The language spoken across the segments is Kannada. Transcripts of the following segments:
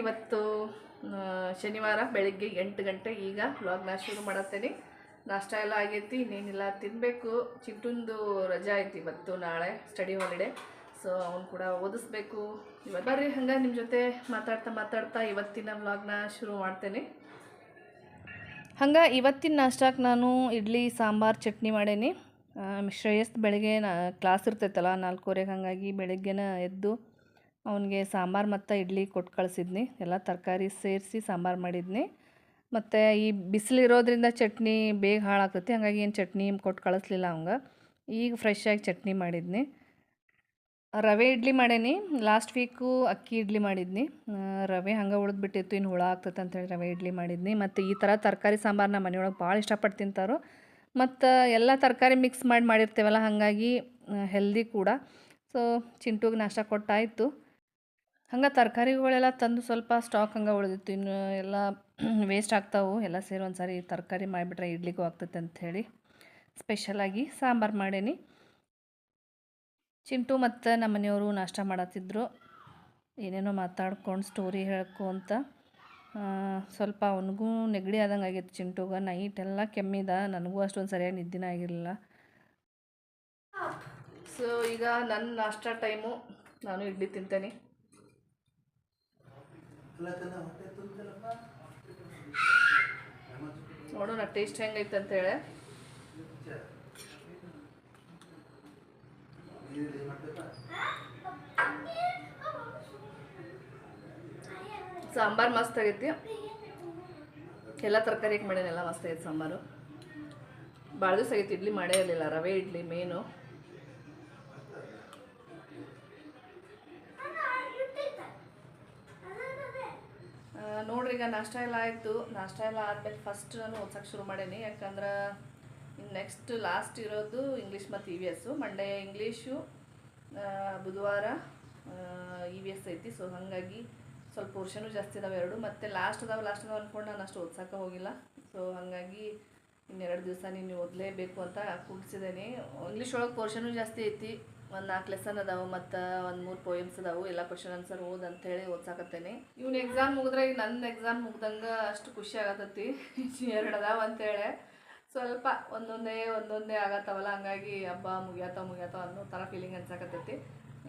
ಇವತ್ತು ಶನಿವಾರ ಬೆಳಿಗ್ಗೆ ಎಂಟು ಗಂಟೆ ಈಗ ವ್ಲಾಗ್ನ ಶುರು ಮಾಡತ್ತೇನೆ. ನಾಷ್ಟ ಎಲ್ಲ ಆಗೈತಿ, ಇನ್ನೇನಿಲ್ಲ ತಿನ್ನಬೇಕು ಚಿಟ್ಟುಂದು ರಜಾ ಐತಿ ಇವತ್ತು, ನಾಳೆ ಸ್ಟಡಿ ಹಾಲಿಡೇ ಸೊ ಅವ್ನು ಕೂಡ ಓದಿಸ್ಬೇಕು. ಇವತ್ತು ಬರ್ರಿ, ಹಂಗೆ ನಿಮ್ಮ ಜೊತೆ ಮಾತಾಡ್ತಾ ಮಾತಾಡ್ತಾ ಇವತ್ತಿನ ವ್ಲಾಗ್ನ ಶುರು ಮಾಡ್ತೇನೆ. ಹಂಗೆ ಇವತ್ತಿನ ನಾಷ್ಟಕ್ಕೆ ನಾನು ಇಡ್ಲಿ, ಸಾಂಬಾರು, ಚಟ್ನಿ ಮಾಡೇನಿ. ಶ್ರೇಯಸ್ ಬೆಳಗ್ಗೆ ನಾ ಕ್ಲಾಸ್ ಇರ್ತೈತಲ್ಲ ನಾಲ್ಕೂವರೆಗೆ ಹಾಗಾಗಿ ಬೆಳಗ್ಗೆನ ಎದ್ದು ಅವನಿಗೆ ಸಾಂಬಾರು ಮತ್ತು ಇಡ್ಲಿ ಕೊಟ್ಟು ಕಳಿಸಿದ್ನಿ. ಎಲ್ಲ ತರಕಾರಿ ಸೇರಿಸಿ ಸಾಂಬಾರು ಮಾಡಿದ್ನಿ. ಮತ್ತು ಈ ಬಿಸಿಲಿರೋದ್ರಿಂದ ಚಟ್ನಿ ಬೇಗ ಹಾಳಾಗ್ತೈತಿ. ಹಾಗಾಗಿ ಏನು ಚಟ್ನಿ ಕೊಟ್ಟು ಕಳಿಸ್ಲಿಲ್ಲ ಅವಂಗೆ. ಈಗ ಫ್ರೆಶ್ ಆಗಿ ಚಟ್ನಿ ಮಾಡಿದ್ನಿ. ರವೆ ಇಡ್ಲಿ ಮಾಡೇನಿ. ಲಾಸ್ಟ್ ವೀಕು ಅಕ್ಕಿ ಇಡ್ಲಿ ಮಾಡಿದ್ನಿ. ರವೆ ಹಂಗೆ ಉಳಿದ್ಬಿಟ್ಟಿತ್ತು. ಇನ್ನು ಹುಳ ಆಗ್ತೈತೆ ಅಂತೇಳಿ ರವೆ ಇಡ್ಲಿ ಮಾಡಿದ್ನಿ. ಮತ್ತು ಈ ಥರ ತರಕಾರಿ ಸಾಂಬಾರು ನಮ್ಮ ಮನೆಯೊಳಗೆ ಭಾಳ ಇಷ್ಟಪಟ್ಟು ತಿಂತಾರೋ. ಮತ್ತು ಎಲ್ಲ ತರಕಾರಿ ಮಿಕ್ಸ್ ಮಾಡಿ ಮಾಡಿರ್ತೇವಲ್ಲ, ಹಾಗಾಗಿ ಹೆಲ್ದಿ ಕೂಡ. ಸೊ ಚಿಂಟುಗೆ ನಾಷ್ಟ ಕೊಟ್ಟಾಯಿತು. ಹಂಗೆ ತರಕಾರಿಗಳೆಲ್ಲ ತಂದು ಸ್ವಲ್ಪ ಸ್ಟಾಕ್ ಹಂಗೆ ಉಳಿದಿತ್ತು. ಇನ್ನು ಎಲ್ಲ ವೇಸ್ಟ್ ಆಗ್ತಾವು. ಎಲ್ಲ ಸೇರಿ ಒಂದು ಸಾರಿ ತರಕಾರಿ ಮಾಡಿಬಿಟ್ರೆ ಇಡ್ಲಿಗೂ ಆಗ್ತೈತೆ ಅಂಥೇಳಿ ಸ್ಪೆಷಲಾಗಿ ಸಾಂಬಾರು ಮಾಡೇನಿ. ಚಿಂಟು ಮತ್ತು ನಮ್ಮ ಮನೆಯವರು ನಾಷ್ಟ ಮಾಡತ್ತಿದ್ರು. ಏನೇನೋ ಮಾತಾಡ್ಕೊಂಡು ಸ್ಟೋರಿ ಹೇಳ್ಕೊಂತ ಅಂತ. ಸ್ವಲ್ಪ ಅವನಿಗೂ ನೆಗಡಿ ಆದಂಗೆ ಆಗಿತ್ತು ಚಿಂಟುಗ. ನೈಟ್ ಎಲ್ಲ ಕೆಮ್ಮಿದ ನನಗೂ ಅಷ್ಟೊಂದು ಸರಿಯಾಗಿ ನಿದ್ದಿನ ಆಗಿರಲಿಲ್ಲ. ಸೊ ಈಗ ನನ್ನ ನಾಷ್ಟ ಟೈಮು ನಾನು ಇಡ್ಲಿ ತಿಂತೇನೆ. ನೋಡೋಣ ಟೇಸ್ಟ್ ಹೆಂಗೈತೆ ಅಂತೇಳಿ ಸಾಂಬಾರು ಮಸ್ತ್ ಆಗೈತಿ. ಎಲ್ಲ ತರಕಾರಿ ಹಾಕಿ ಎಲ್ಲ ಮಸ್ತ್ ಆಗೈತೆ ಸಾಂಬಾರು. ಭಾಳ ದಿವಸ ಆಗೈತಿ, ಇಡ್ಲಿ ಮಾಡೇ ಇರಲಿಲ್ಲ, ರವೆ, ಇಡ್ಲಿ, ಮೇನು. ನೋಡ್ರಿ ಈಗ ನಾಷ್ಟ ಎಲ್ಲ ಆಯಿತು. ನಾಷ್ಟ ಎಲ್ಲ ಆದ್ಮೇಲೆ ಫಸ್ಟ್ ನಾನು ಓದ್ಸಕ್ಕೆ ಶುರು ಮಾಡೇನಿ. ಯಾಕಂದ್ರೆ ಇನ್ನು ನೆಕ್ಸ್ಟ್ ಲಾಸ್ಟ್ ಇರೋದು ಇಂಗ್ಲೀಷ್ ಮತ್ತು E V S Monday English ಬುಧವಾರ ಇ ವಿ ಎಸ್ ಐತಿ. ಸೊ ಹಾಗಾಗಿ ಸ್ವಲ್ಪ ಪೋರ್ಷನು ಜಾಸ್ತಿ ಇದಾವೆ ಎರಡು. ಮತ್ತು ಲಾಸ್ಟ್ ಅದಾವೆ ಲಾಸ್ಟ್ ಅದಾವೆ ಅಂದ್ಕೊಂಡು ನಾನು ಅಷ್ಟು ಓದ್ಸೋಕೆ ಹೋಗಿಲ್ಲ. ಸೊ ಹಾಗಾಗಿ ಇನ್ನೆರಡು ದಿವಸ ನೀನು ಓದಲೇಬೇಕು ಅಂತ ಕೂಡಿಸಿದ್ದೇನೆ ಇಂಗ್ಲೀಷ್ ಒಳಗೆ ಪೋರ್ಷನು ಜಾಸ್ತಿ ಐತಿ. ಒಂದು ನಾಲ್ಕು ಲೆಸನ್ ಅದಾವೆ ಮತ್ತು ಒಂದು ಮೂರು ಪೋಯಮ್ಸ್ ಅದಾವು, ಎಲ್ಲ ಕ್ವಶನ್ ಆನ್ಸರ್ ಓದ್ ಅಂತೇಳಿ ಓದ್ಸಾಕತ್ತೇನೆ. ಇವ್ನ ಎಕ್ಸಾಮ್ ಮುಗಿದ್ರೆ ನನ್ನ ಎಕ್ಸಾಮ್ ಮುಗ್ದಂಗೆ ಅಷ್ಟು ಖುಷಿ ಆಗತ್ತೈತಿ. ಎರಡು ಅದಾವ ಅಂತೇಳಿ ಸ್ವಲ್ಪ ಒಂದೊಂದೇ ಒಂದೊಂದೇ ಆಗತ್ತವಲ್ಲ, ಹಂಗಾಗಿ ಹಬ್ಬ ಮುಗಿಯತ್ತ ಮುಗಿಯತ್ತ ಅನ್ನೋ ಥರ ಫೀಲಿಂಗ್ ಅನ್ಸಾಕತ್ತೈತಿ.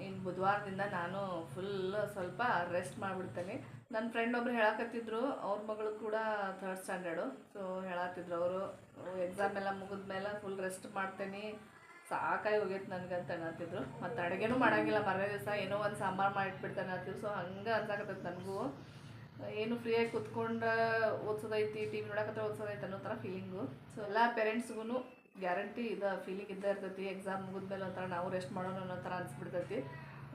ಇನ್ನು ಬುಧವಾರದಿಂದ ನಾನು ಫುಲ್ ಸ್ವಲ್ಪ ರೆಸ್ಟ್ ಮಾಡಿಬಿಡ್ತೇನೆ. ನನ್ನ ಫ್ರೆಂಡ್ ಒಬ್ರು ಹೇಳಕತ್ತಿದ್ರು, ಅವ್ರ ಮಗಳು ಕೂಡ ಥರ್ಡ್ ಸ್ಟ್ಯಾಂಡರ್ಡು ಸೊ ಹೇಳತ್ತಿದ್ರು ಅವರು ಎಕ್ಸಾಮ್ ಎಲ್ಲ ಮುಗಿದ್ಮೇಲೆ ಫುಲ್ ರೆಸ್ಟ್ ಮಾಡ್ತೇನೆ. ಸಾಕಾಗಿ ಹೋಗೈತೆ ನನಗಂತ ಅನ್ನತ್ತಿದ್ರು. ಮತ್ತು ಅಡುಗೆನೂ ಮಾಡಂಗಿಲ್ಲ, ಮರನೇ ದಿವಸ ಏನೋ ಒಂದು ಸಾಂಬಾರು ಮಾಡಿಟ್ಬಿಡ್ತಾನೆ ಅನ್ನತ್ತಿದ್ರು. ಸೊ ಹಂಗೆ ಅನ್ಸಾಕತ್ತೈತೆ ನನಗೂ. ಏನು ಫ್ರೀಯಾಗಿ ಕುತ್ಕೊಂಡು ಓದ್ಸೋದೈತಿ ಟಿ ವಿ ನೋಡಕತ್ರ ಓದ್ಸೋದೈತೆ ಅನ್ನೋ ಥರ ಫೀಲಿಂಗು ಸೊ ಎಲ್ಲ ಪೇರೆಂಟ್ಸ್ಗೂ ಗ್ಯಾರಂಟಿ ಇದು ಫೀಲಿಂಗ್ ಇದ್ದೇ ಇರ್ತೈತಿ. ಎಕ್ಸಾಮ್ ಮುಗಿದ್ಮೇಲೆ ಒಂಥರ ನಾವು ರೆಸ್ಟ್ ಮಾಡೋಣ ಅನ್ನೋ ಥರ ಅನ್ಸ್ಬಿಡ್ತೈತಿ.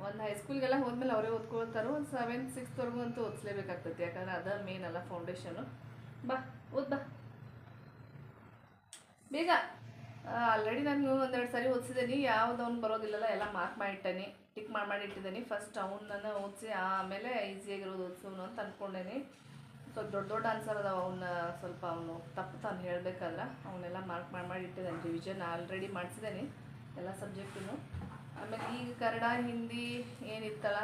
ಒಂದು ಹೈಸ್ಕೂಲ್ಗೆಲ್ಲ ಹೋದ್ಮೇಲೆ ಅವರೇ ಓದ್ಕೊಳ್ತಾರೋ, ಒಂದು ಸೆವೆಂತ್ ಸಿಕ್ಸ್ತ್ವರೆಗೂ ಅಂತೂ ಓದಿಸ್ಲೇಬೇಕಾಗ್ತೈತಿ. ಯಾಕಂದ್ರೆ ಅದ ಮೇನ್ ಅಲ್ಲ ಫೌಂಡೇಶನು ಬಾ ಓದ್ ಬಾ ಬೇಗ. ಆಲ್ರೆಡಿ ನಾನು ಒಂದೆರಡು ಸಾರಿ ಓದಿಸಿದ್ದೀನಿ ಯಾವ್ದು ಅವ್ನು ಬರೋದಿಲ್ಲಲ್ಲ, ಎಲ್ಲ ಮಾರ್ಕ್ ಮಾಡಿಟ್ಟೇನಿ ಟಿಕ್ ಮಾಡಿ ಮಾಡಿ ಇಟ್ಟಿದ್ದೀನಿ ಫಸ್ಟ್ ಅವನನ್ನು ಓದಿಸಿ, ಆಮೇಲೆ ಈಸಿಯಾಗಿರೋದು ಓದಿಸೋನು ಅಂತ ಅಂದ್ಕೊಂಡೇನಿ ಸ್ವಲ್ಪ ದೊಡ್ಡ ದೊಡ್ಡ ಆನ್ಸರ್ ಅದಾವ ಅವನ್ನ ಸ್ವಲ್ಪ ಅವನು ತಪ್ಪು ತಾನು ಹೇಳಬೇಕಾದ್ರೆ ಅವನ್ನೆಲ್ಲ ಮಾರ್ಕ್ ಮಾಡಿ ಮಾಡಿ ಇಟ್ಟಿದ್ದಾನೆ ರಿವಿಷನ್ ಆಲ್ರೆಡಿ ಮಾಡಿಸಿದ್ದೇನೆ ಎಲ್ಲ ಸಬ್ಜೆಕ್ಟನ್ನು ಆಮೇಲೆ ಈಗ ಕನ್ನಡ, ಹಿಂದಿ ಏನಿತ್ತಲ್ಲ,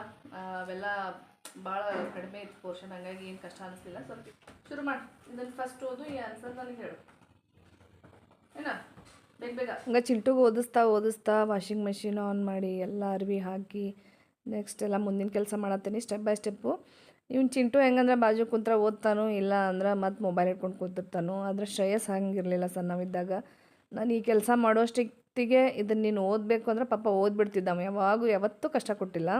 ಅವೆಲ್ಲ ಭಾಳ ಕಡಿಮೆ ಇತ್ತು ಪೋರ್ಷನ್ ಹಂಗಾಗಿ ಏನು ಕಷ್ಟ ಅನಿಸ್ಲಿಲ್ಲ. ಸ್ವಲ್ಪ ಶುರು ಮಾಡಿ. ಇದನ್ನು ಫಸ್ಟ್ ಓದು, ಈ ಆನ್ಸರ್ ನನಗೆ ಹೇಳು. ಏನ? ಹಂಗೆ ಚಿಂಟುಗೆ ಓದಿಸ್ತಾ ಓದಿಸ್ತಾ ವಾಷಿಂಗ್ ಮೆಷಿನ್ ಆನ್ ಮಾಡಿ ಎಲ್ಲ ಅರ್ವಿ ಹಾಕಿ ನೆಕ್ಸ್ಟ್ ಎಲ್ಲ ಮುಂದಿನ ಕೆಲಸ ಮಾಡತ್ತೀನಿ ಸ್ಟೆಪ್ ಬೈ ಸ್ಟೆಪ್ಪು ಇವ್ನು ಚಿಂಟು ಹೆಂಗಂದ್ರೆ ಬಾಜು ಕುಂತ್ರ ಓದ್ತಾನು ಇಲ್ಲ ಅಂದ್ರೆ ಮತ್ತೆ ಮೊಬೈಲ್ ಇಟ್ಕೊಂಡು ಕೂತಿರ್ತಾನೋ ಆದರೆ ಶ್ರೇಯಸ್ ಹಂಗಿರಲಿಲ್ಲ ನಾವಿದ್ದಾಗ. ನಾನು ಈ ಕೆಲಸ ಮಾಡೋಷ್ಟೊತ್ತಿಗೆ ಇದನ್ನು ನೀನು ಓದಬೇಕು ಅಂದ್ರೆ ಪಾಪ ಓದ್ಬಿಡ್ತಿದ್ದ ಅವ ಯಾವಾಗೂ ಯಾವತ್ತೂ ಕಷ್ಟ ಕೊಟ್ಟಿಲ್ಲ.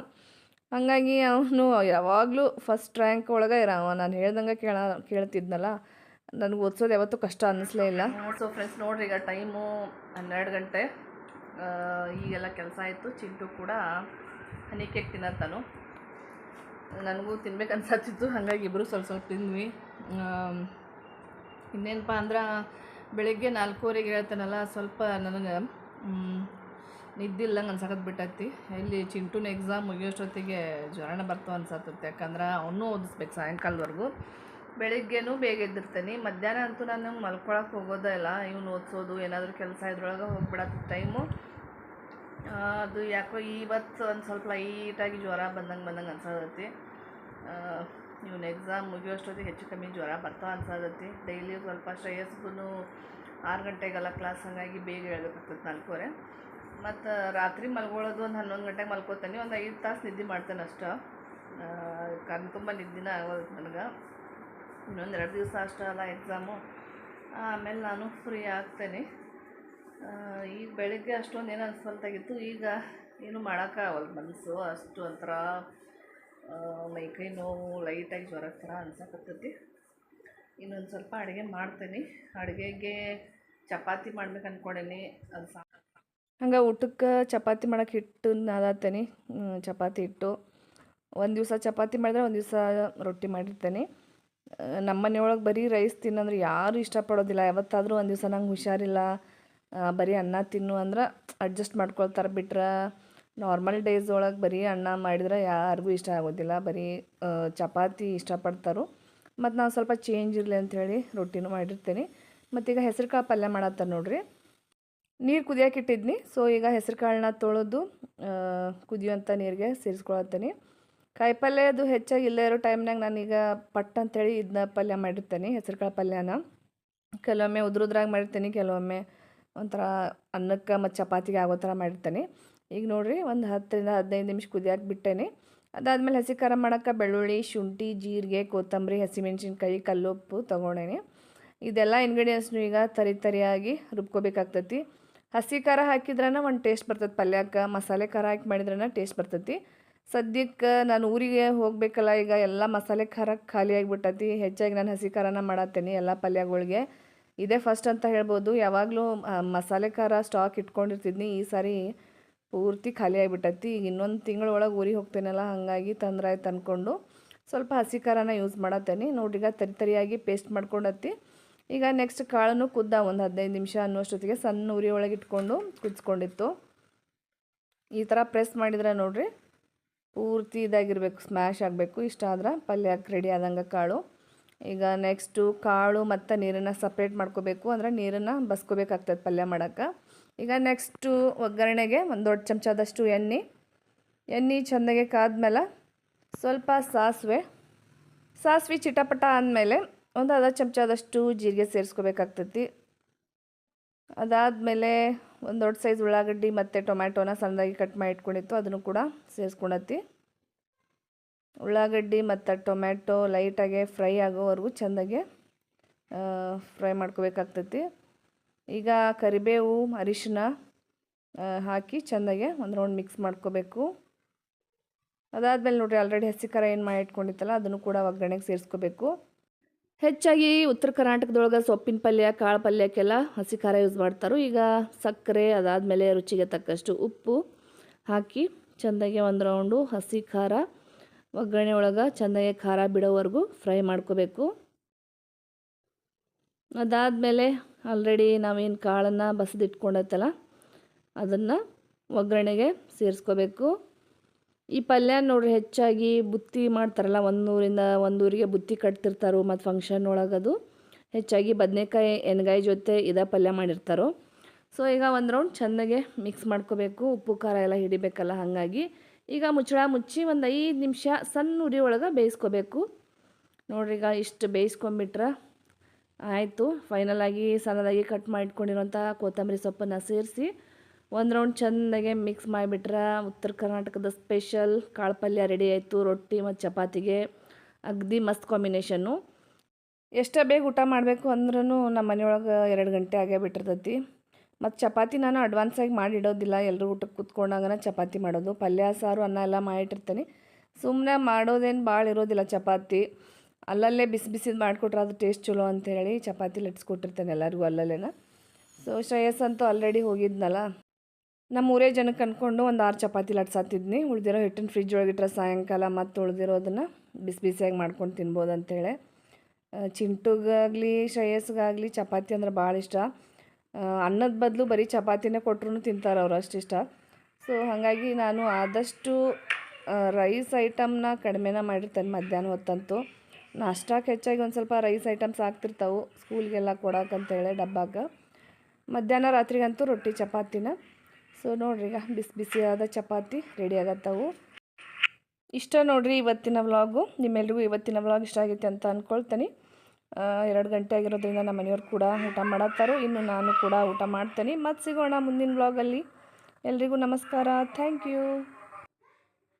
ಹಾಗಾಗಿ ಅವನು ಯಾವಾಗಲೂ ಫಸ್ಟ್ ರ್ಯಾಂಕ್ ಒಳಗೆ ಇರೋ, ನಾನು ಹೇಳ್ದಂಗೆ ಕೇಳ, ಕೇಳ್ತಿದ್ನಲ್ಲ ನನಗೆ ಓದಿಸೋದು ಯಾವತ್ತೂ ಕಷ್ಟ ಅನ್ನಿಸ್ಲೇ ಇಲ್ಲ. ಸೊ ಫ್ರೆಂಡ್ಸ್ ನೋಡ್ರಿ, ಈಗ ಟೈಮು ಹನ್ನೆರಡು ಗಂಟೆ ಈಗೆಲ್ಲ ಕೆಲಸ ಆಯಿತು, ಚಿಂಟು ಕೂಡ ಹನಿ ಕೇಕ್ ತಿನ್ನತ್ತಾನು. ನನಗೂ ತಿನ್ಬೇಕು ಅನ್ಸತ್ತಿತ್ತು, ಹಾಗಾಗಿ ಇಬ್ಬರು ಸ್ವಲ್ಪ ಸ್ವಲ್ಪ ತಿಂದ್ವಿ. ಇನ್ನೇನಪ್ಪ ಅಂದ್ರೆ, ಬೆಳಗ್ಗೆ ನಾಲ್ಕೂವರೆಗೆ ಹೇಳ್ತಾನಲ್ಲ, ಸ್ವಲ್ಪ ನನಗೆ ನಿದ್ದಿಲ್ಲಂಗೆ ಅನ್ಸಕತ್ ಬಿಟ್ಟೈತಿ. ಇಲ್ಲಿ ಚಿಂಟುನ ಎಕ್ಸಾಮ್ ಮುಗಿಯೋಷ್ಟೊತ್ತಿಗೆ ಜ್ವರಣ ಬರ್ತಾವ ಅನ್ಸತ್ತೆ ಯಾಕಂದ್ರೆ ಅವನ್ನೂ ಓದಿಸ್ಬೇಕು ಸಾಯಂಕಾಲದವರೆಗೂ ಬೆಳಿಗ್ಗೆನೂ ಬೇಗ ಎದ್ದಿರ್ತೀನಿ. ಮಧ್ಯಾಹ್ನ ಅಂತೂ ನಾನು ಮಲ್ಕೊಳಕ್ಕೆ ಹೋಗೋದೇ ಇಲ್ಲ. ಇವ್ನು ಓದಿಸೋದು, ಏನಾದರೂ ಕೆಲಸ ಇದ್ರೊಳಗೆ ಹೋಗ್ಬಿಡತ್ತೆ ಟೈಮು. ಅದು ಯಾಕೋ ಇವತ್ತು ಒಂದು ಸ್ವಲ್ಪ ಲೈಟಾಗಿ ಜ್ವರ ಬಂದಂಗೆ ಬಂದಂಗೆ ಅನ್ಸೋದೈತಿ ಇವನು ಎಕ್ಸಾಮ್ ಮುಗಿಯೋಷ್ಟೊತ್ತಿಗೆ ಹೆಚ್ಚು ಕಮ್ಮಿ ಜ್ವರ ಬರ್ತಾ ಅನ್ಸೋದೈತಿ ಡೈಲಿ ಸ್ವಲ್ಪ ಶ್ರೇಯಸ್ಗೂ ಆರು ಗಂಟೆಗೆಲ್ಲ ಕ್ಲಾಸ್ ಹಾಗಾಗಿ ಬೇಗ ಹೇಳ್ಬೇಕಾಗ್ತದೆ ನಾಲ್ಕೂವರೆ. ಮತ್ತು ರಾತ್ರಿ ಮಲ್ಕೊಳ್ಳೋದು ಒಂದು ಹನ್ನೊಂದು ಗಂಟೆಗೆ ಮಲ್ಕೋತಾನೆ. ಒಂದು ಐದು ತಾಸು ನಿದ್ದೆ ಮಾಡ್ತೇನೆ ಅಷ್ಟು. ಕಣ್ ತುಂಬ ನಿದ್ದಿನ ಆಗೋದು ನನಗೆ. ಇನ್ನೊಂದು ಎರಡು ದಿವಸ ಅಷ್ಟೇ ಅಲ್ಲ ಎಕ್ಸಾಮು ಆಮೇಲೆ ನಾನು ಫ್ರೀ ಆಗ್ತೇನೆ. ಈಗ ಬೆಳಗ್ಗೆ ಅಷ್ಟೊಂದು ಏನು ಅನ್ಸ್ವಲ್ತಾಗಿತ್ತು ಈಗ ಏನು ಮಾಡೋಕ್ಕಾಗಲ್ಲ ಮನಸ್ಸು ಅಷ್ಟು ಒಂಥರ ಮೈಕೈ ನೋವು ಲೈಟಾಗಿ ಜ್ವರ ಥರ ಅನ್ಸಕ್ಕತ್ತೈತಿ ಇನ್ನೊಂದು ಸ್ವಲ್ಪ ಅಡುಗೆ ಮಾಡ್ತೀನಿ. ಅಡುಗೆಗೆ ಚಪಾತಿ ಮಾಡ್ಬೇಕು ಅಂದ್ಕೊಂಡೇನಿ ಅದು ಸಾ ಹಂಗೆ ಊಟಕ್ಕೆ ಚಪಾತಿ ಮಾಡೋಕೆ ಹಿಟ್ಟು ನಾದಾತೇನೆ ಚಪಾತಿ ಹಿಟ್ಟು. ಒಂದು ದಿವಸ ಚಪಾತಿ ಮಾಡಿದ್ರೆ ಒಂದು ದಿವಸ ರೊಟ್ಟಿ ಮಾಡಿರ್ತೇನೆ. ನಮ್ಮ ಮನೆಯೊಳಗೆ ಬರೀ ರೈಸ್ ತಿನ್ನಂದ್ರೆ ಯಾರು ಇಷ್ಟಪಡೋದಿಲ್ಲ. ಯಾವತ್ತಾದರೂ ಒಂದು ದಿವಸ ನಂಗೆ ಹುಷಾರಿಲ್ಲ. ಬರೀ ಅನ್ನ ತಿನ್ನು ಅಂದ್ರೆ ಅಡ್ಜಸ್ಟ್ ಮಾಡ್ಕೊಳ್ತಾರೆ ಬಿಟ್ರೆ ನಾರ್ಮಲ್ ಡೇಸ್ ಒಳಗೆ ಬರೀ ಅನ್ನ ಮಾಡಿದ್ರೆ ಯಾರಿಗೂ ಇಷ್ಟ ಆಗೋದಿಲ್ಲ. ಬರೀ ಚಪಾತಿ ಇಷ್ಟಪಡ್ತಾರೋ. ಮತ್ತು ನಾವು ಸ್ವಲ್ಪ ಚೇಂಜ್ ಇರಲಿ ಅಂಥೇಳಿ ರೊಟ್ಟಿನೂ ಮಾಡಿರ್ತೀನಿ. ಮತ್ತೀಗ ಹೆಸರು ಕಾಳು ಪಲ್ಯ ಮಾಡತ್ತಾರೆ ನೋಡ್ರಿ. ನೀರು ಕುದಿಯೋಕೆ ಇಟ್ಟಿದ್ನಿ. ಸೊ ಈಗ ಹೆಸರು ಕಾಳನ್ನ ತೊಳೆದು ಕುದಿಯುವಂಥ ನೀರಿಗೆ ಸೇರಿಸ್ಕೊಳತ್ತೇನೆ. ಕಾಯಿಪಲ್ಯ ಅದು ಹೆಚ್ಚಾಗಿ ಇಲ್ಲೇ ಇರೋ ಟೈಮ್ನಾಗ ನಾನೀಗ ಪಟ್ ಅಂತೇಳಿ ಇದನ್ನ ಪಲ್ಯ ಮಾಡಿರ್ತೇನೆ ಹೆಸರು ಕಾಳು ಪಲ್ಯನ. ಕೆಲವೊಮ್ಮೆ ಉದ್ರುದ್ರಾಗ ಮಾಡಿರ್ತೀನಿ, ಕೆಲವೊಮ್ಮೆ ಒಂಥರ ಅನ್ನಕ್ಕೆ ಮತ್ತು ಚಪಾತಿಗೆ ಆಗೋ ಥರ ಮಾಡಿರ್ತೇನೆ. ಈಗ ನೋಡಿರಿ ಒಂದು ಹತ್ತರಿಂದ ಹದಿನೈದು ನಿಮಿಷ ಕುದಿಯೋಕೆ ಬಿಟ್ಟೇನೆ. ಅದಾದಮೇಲೆ ಹಸಿ ಖಾರ ಮಾಡೋಕ್ಕೆ ಬೆಳ್ಳುಳ್ಳಿ, ಶುಂಠಿ, ಜೀರಿಗೆ, ಕೊತ್ತಂಬರಿ, ಹಸಿಮೆಣ್ಸಿನ್ಕಾಯಿ, ಕಲ್ಲುಪ್ಪು ತೊಗೊಂಡೇನೆ. ಇದೆಲ್ಲ ಇಂಗ್ರೀಡಿಯೆಂಟ್ಸ್ನು ಈಗ ತರಿ ತರಿಯಾಗಿ ರುಬ್ಕೋಬೇಕಾಗ್ತತಿ. ಹಸಿ ಖಾರ ಹಾಕಿದ್ರನ ಒಂದು ಟೇಸ್ಟ್ ಬರ್ತೈತೆ ಪಲ್ಯಕ್ಕೆ, ಮಸಾಲೆ ಖಾರ ಹಾಕಿ ಮಾಡಿದ್ರನ ಟೇಸ್ಟ್ ಬರ್ತೈತಿ. ಸದ್ಯಕ್ಕೆ ನಾನು ಊರಿಗೆ ಹೋಗಬೇಕಲ್ಲ, ಈಗ ಎಲ್ಲ ಮಸಾಲೆ ಖಾರ ಖಾಲಿ ಆಗಿಬಿಟ್ಟತಿ, ಹೆಚ್ಚಾಗಿ ನಾನು ಹಸಿ ಖಾರನ ಮಾಡತ್ತೇನೆ ಎಲ್ಲ ಪಲ್ಯಗಳಿಗೆ. ಇದೇ ಫಸ್ಟ್ ಅಂತ ಹೇಳ್ಬೋದು, ಯಾವಾಗಲೂ ಮಸಾಲೆ ಖಾರ ಸ್ಟಾಕ್ ಇಟ್ಕೊಂಡಿರ್ತಿದ್ನಿ, ಈ ಸಾರಿ ಪೂರ್ತಿ ಖಾಲಿ ಆಗಿಬಿಟ್ಟತಿ. ಈಗ ಇನ್ನೊಂದು ತಿಂಗಳೊಳಗೆ ಊರಿಗೆ ಹೋಗ್ತೇನಲ್ಲ, ಹಾಗಾಗಿ ತೊಂದರೆ ಆಯ್ತು ಅಂದ್ಕೊಂಡು ಸ್ವಲ್ಪ ಹಸಿ ಖಾರನ ಯೂಸ್ ಮಾಡತ್ತೇನೆ. ನೋಡಿಗ ತರಿ ತರಿಯಾಗಿ ಪೇಸ್ಟ್ ಮಾಡ್ಕೊಂಡತ್ತಿ. ಈಗ ನೆಕ್ಸ್ಟ್ ಕಾಳನ್ನು ಕುದ್ದ, ಒಂದು ಹದಿನೈದು ನಿಮಿಷ ಅನ್ನೋಷ್ಟೊತ್ತಿಗೆ ಸಣ್ಣ ಉರಿ ಒಳಗೆ ಇಟ್ಕೊಂಡು ಕುದಿಸ್ಕೊಂಡಿತ್ತು. ಈ ಥರ ಪ್ರೆಸ್ ಮಾಡಿದ್ರೆ ನೋಡ್ರಿ. ಪೂರ್ತಿ ಇದಾಗಿರಬೇಕು ಸ್ಮ್ಯಾಶ್ ಆಗಬೇಕು. ಇಷ್ಟ ಆದ್ರೆ ಪಲ್ಯಕ್ಕೆ ರೆಡಿ ಆದಂಗೆ ಕಾಳು. ಈಗ ನೆಕ್ಸ್ಟು ಕಾಳು ಮತ್ತು ನೀರನ್ನು ಸಪ್ರೇಟ್ ಮಾಡ್ಕೋಬೇಕು. ಅಂದರೆ ನೀರನ್ನು ಬಸ್ಕೋಬೇಕಾಗ್ತದೆ ಪಲ್ಯ ಮಾಡೋಕ್ಕೆ. ಈಗ ನೆಕ್ಸ್ಟು ಒಗ್ಗರಣೆಗೆ ಒಂದು ದೊಡ್ಡ ಚಮಚದಷ್ಟು ಎಣ್ಣೆ. ಎಣ್ಣೆ ಚೆಂದಾಗೆ ಕಾದ್ಮೇಲೆ ಸ್ವಲ್ಪ ಸಾಸಿವೆ. ಸಾಸಿವೆ ಚಿಟಪಟ ಆದಮೇಲೆ ಒಂದು ಅರ್ಧ ಚಮಚದಷ್ಟು ಜೀರಿಗೆ ಸೇರಿಸ್ಕೋಬೇಕಾಗ್ತೈತಿ. ಅದಾದಮೇಲೆ ಒಂದು ದೊಡ್ಡ ಸೈಜ್ ಉಳ್ಳಾಗಡ್ಡಿ ಮತ್ತು ಟೊಮ್ಯಾಟೋನ ಸಣ್ಣದಾಗಿ ಕಟ್ ಮಾಡಿ ಇಟ್ಕೊಂಡಿತ್ತು, ಅದನ್ನು ಕೂಡ ಸೇರಿಸ್ಕೊಳತ್ತಿ ಉಳ್ಳಾಗಡ್ಡಿ ಮತ್ತು ಟೊಮ್ಯಾಟೊ ಲೈಟಾಗೆ ಫ್ರೈ ಆಗೋವರೆಗೂ ಚೆಂದಾಗೆ ಫ್ರೈ ಮಾಡ್ಕೋಬೇಕಾಗ್ತೈತಿ. ಈಗ ಕರಿಬೇವು, ಅರಿಶಿನ ಹಾಕಿ ಚೆಂದಾಗೆ ಒಂದು ರೌಂಡ್ ಮಿಕ್ಸ್ ಮಾಡ್ಕೋಬೇಕು. ಅದಾದಮೇಲೆ ನೋಡಿರಿ ಆಲ್ರೆಡಿ ಹಸಿ ಖಾರ ಏನು ಮಾಡಿ ಇಟ್ಕೊಂಡಿತ್ತಲ್ಲ, ಅದನ್ನು ಕೂಡ ಒಗ್ಗರಣೆಗೆ ಸೇರಿಸ್ಕೋಬೇಕು. ಹೆಚ್ಚಾಗಿ ಉತ್ತರ ಕರ್ನಾಟಕದೊಳಗೆ ಸೊಪ್ಪಿನ ಪಲ್ಯ, ಕಾಳು ಪಲ್ಯಕ್ಕೆಲ್ಲ ಹಸಿ ಖಾರ ಯೂಸ್ ಮಾಡ್ತಾರೆ. ಈಗ ಸಕ್ಕರೆ ಅದಾದಮೇಲೆ ರುಚಿಗೆ ತಕ್ಕಷ್ಟು ಉಪ್ಪು ಹಾಕಿ ಚೆಂದಾಗಿ ಒಂದು ರೌಂಡು ಹಸಿ ಖಾರ, ಒಗ್ಗರಣೆ ಒಳಗೆ ಚೆಂದಾಗಿ ಖಾರ ಬಿಡೋವರೆಗೂ ಫ್ರೈ ಮಾಡ್ಕೋಬೇಕು. ಅದಾದಮೇಲೆ ಆಲ್ರೆಡಿ ನಾವೇನು ಕಾಳನ್ನು ಬಸಿದಿಟ್ಕೊಂಡೈತಲ್ಲ ಅದನ್ನು ಒಗ್ಗರಣೆಗೆ ಸೇರಿಸ್ಕೋಬೇಕು. ಈ ಪಲ್ಯ ನೋಡ್ರಿ ಹೆಚ್ಚಾಗಿ ಬುತ್ತಿ ಮಾಡ್ತಾರಲ್ಲ, ಒಂದೂರಿಂದ ಒಂದೂರಿಗೆ ಬುತ್ತಿ ಕಟ್ತಿರ್ತಾರೋ ಮತ್ತು ಫಂಕ್ಷನ್ ಒಳಗದು. ಹೆಚ್ಚಾಗಿ ಬದನೆಕಾಯಿ, ಎಣ್ಗಾಯಿ ಜೊತೆ ಇದೇ ಪಲ್ಯ ಮಾಡಿರ್ತಾರೋ. ಸೊ ಈಗ ಒಂದು ರೌಂಡ್ ಚೆನ್ನಾಗೆ ಮಿಕ್ಸ್ ಮಾಡ್ಕೋಬೇಕು. ಉಪ್ಪು, ಖಾರ ಎಲ್ಲ ಹಿಡಿಬೇಕಲ್ಲ, ಹಾಗಾಗಿ. ಈಗ ಮುಚ್ಚಳ ಮುಚ್ಚಿ ಒಂದು ಐದು ನಿಮಿಷ ಸಣ್ಣ ಉರಿ ಒಳಗೆ ಬೇಯಿಸ್ಕೋಬೇಕು. ನೋಡ್ರಿ ಈಗ ಇಷ್ಟು ಬೇಯಿಸ್ಕೊಂಬಿಟ್ರೆ ಆಯಿತು. ಫೈನಲಾಗಿ ಸಣ್ಣದಾಗಿ ಕಟ್ ಮಾಡಿಟ್ಕೊಂಡಿರೋಂಥ ಕೊತ್ತಂಬರಿ ಸೊಪ್ಪನ್ನು ಸೇರಿಸಿ ಒಂದು ರೌಂಡ್ ಚೆಂದಾಗೆ ಮಿಕ್ಸ್ ಮಾಡಿಬಿಟ್ರೆ. ಉತ್ತರ ಕರ್ನಾಟಕದ ಸ್ಪೆಷಲ್ ಕಾಳು ಪಲ್ಯ ರೆಡಿ ಆಯಿತು, ರೊಟ್ಟಿ ಮತ್ತು ಚಪಾತಿಗೆ. ಅಗ್ದಿ ಮಸ್ತ್ ಕಾಂಬಿನೇಷನ್ನು ಎಷ್ಟೇ ಬೇಗ ಊಟ ಮಾಡಬೇಕು ಅಂದ್ರೂ ನಮ್ಮ ಮನೆಯೊಳಗೆ ಎರಡು ಗಂಟೆ ಆಗೇ ಬಿಟ್ಟಿರ್ತೈತಿ. ಮತ್ತು ಚಪಾತಿ ನಾನು ಅಡ್ವಾನ್ಸಾಗಿ ಮಾಡಿಡೋದಿಲ್ಲ. ಎಲ್ಲರೂ ಊಟಕ್ಕೆ ಕೂತ್ಕೊಂಡಾಗನ ಚಪಾತಿ ಮಾಡೋದು. ಪಲ್ಯ, ಸಾರು, ಅನ್ನ ಎಲ್ಲ ಮಾಡಿಟ್ಟಿರ್ತೀನಿ. ಸುಮ್ಮನೆ ಮಾಡೋದೇನು ಭಾಳ ಇರೋದಿಲ್ಲ ಚಪಾತಿ. ಅಲ್ಲಲ್ಲೇ ಬಿಸಿ ಬಿಸಿದು ಮಾಡಿಕೊಟ್ರೆ ಅದು ಟೇಸ್ಟ್ ಚಲೋ ಅಂತೇಳಿ ಚಪಾತಿ ಲಟ್ಸ್ಕೊಟ್ಟಿರ್ತೇನೆ ಎಲ್ಲರಿಗೂ ಅಲ್ಲಲ್ಲೇನ. ಸೊ ಶ್ರೇಯಸ್ ಅಂತೂ ಆಲ್ರೆಡಿ ಹೋಗಿದ್ನಲ್ಲ. ನಮ್ಮ ಮೂರೇ ಜನಕ್ಕೆ ಅಂದ್ಕೊಂಡು ಒಂದು ಆರು ಚಪಾತಿ ಲಟ್ಸಾತಿದ್ನಿ ಉಳಿದಿರೋ ಹಿಟ್ಟಿನ ಫ್ರಿಜ್ ಒಳಗಿಟ್ರೆ ಸಾಯಂಕಾಲ ಮತ್ತು ಉಳಿದಿರೋದನ್ನು ಬಿಸಿ ಬಿಸಿಯಾಗಿ ಮಾಡ್ಕೊಂಡು ತಿನ್ಬೋದು ಅಂತೇಳಿ. ಚಿಂಟುಗಾಗಲಿ, ಶ್ರೇಯಸ್ಗಾಗಲಿ ಚಪಾತಿ ಅಂದ್ರೆ ಭಾಳ ಇಷ್ಟ. ಅನ್ನದ ಬದಲು ಬರೀ ಚಪಾತಿನೇ ಕೊಟ್ಟರು ತಿಂತಾರೆ ಅವರು ಅಷ್ಟಿಷ್ಟ ಸೊ ಹಾಗಾಗಿ ನಾನು ಆದಷ್ಟು ರೈಸ್ ಐಟಮ್ನ ಕಡಿಮೆನ ಮಾಡಿರ್ತೇನೆ ಮಧ್ಯಾಹ್ನ ಹೊತ್ತಂತೂ. ನಾಷ್ಟಕ್ಕೆ ಹೆಚ್ಚಾಗಿ ಒಂದು ಸ್ವಲ್ಪ ರೈಸ್ ಐಟಮ್ಸ್ ಆಗ್ತಿರ್ತಾವೆ. ಸ್ಕೂಲ್ಗೆಲ್ಲ ಕೊಡೋಕಂತೇಳಿ ಡಬ್ಬಾಗ. ಮಧ್ಯಾಹ್ನ ರಾತ್ರಿಗಂತೂ ರೊಟ್ಟಿ, ಚಪಾತಿನ. ಸೊ ನೋಡ್ರಿ ಈಗ ಬಿಸಿ ಬಿಸಿಯಾದ ಚಪಾತಿ ರೆಡಿ ಆಗತ್ತವು. ಇಷ್ಟ ನೋಡ್ರಿ ಇವತ್ತಿನ ವ್ಲಾಗು ನಿಮ್ಮೆಲ್ರಿಗೂ ಇವತ್ತಿನ ವ್ಲಾಗ್ ಇಷ್ಟ ಆಗೈತೆ ಅಂತ ಅಂದ್ಕೊಳ್ತೀನಿ ಎರಡು ಗಂಟೆ ಆಗಿರೋದ್ರಿಂದ ನಮ್ಮ ಮನೆಯವ್ರು ಕೂಡ ಊಟ ಮಾಡತ್ತಾರೋ. ಇನ್ನು ನಾನು ಕೂಡ ಊಟ ಮಾಡ್ತೇನೆ. ಮತ್ತೆ ಸಿಗೋಣ ಮುಂದಿನ ವ್ಲಾಗಲ್ಲಿ ಎಲ್ರಿಗೂ ನಮಸ್ಕಾರ. Thank you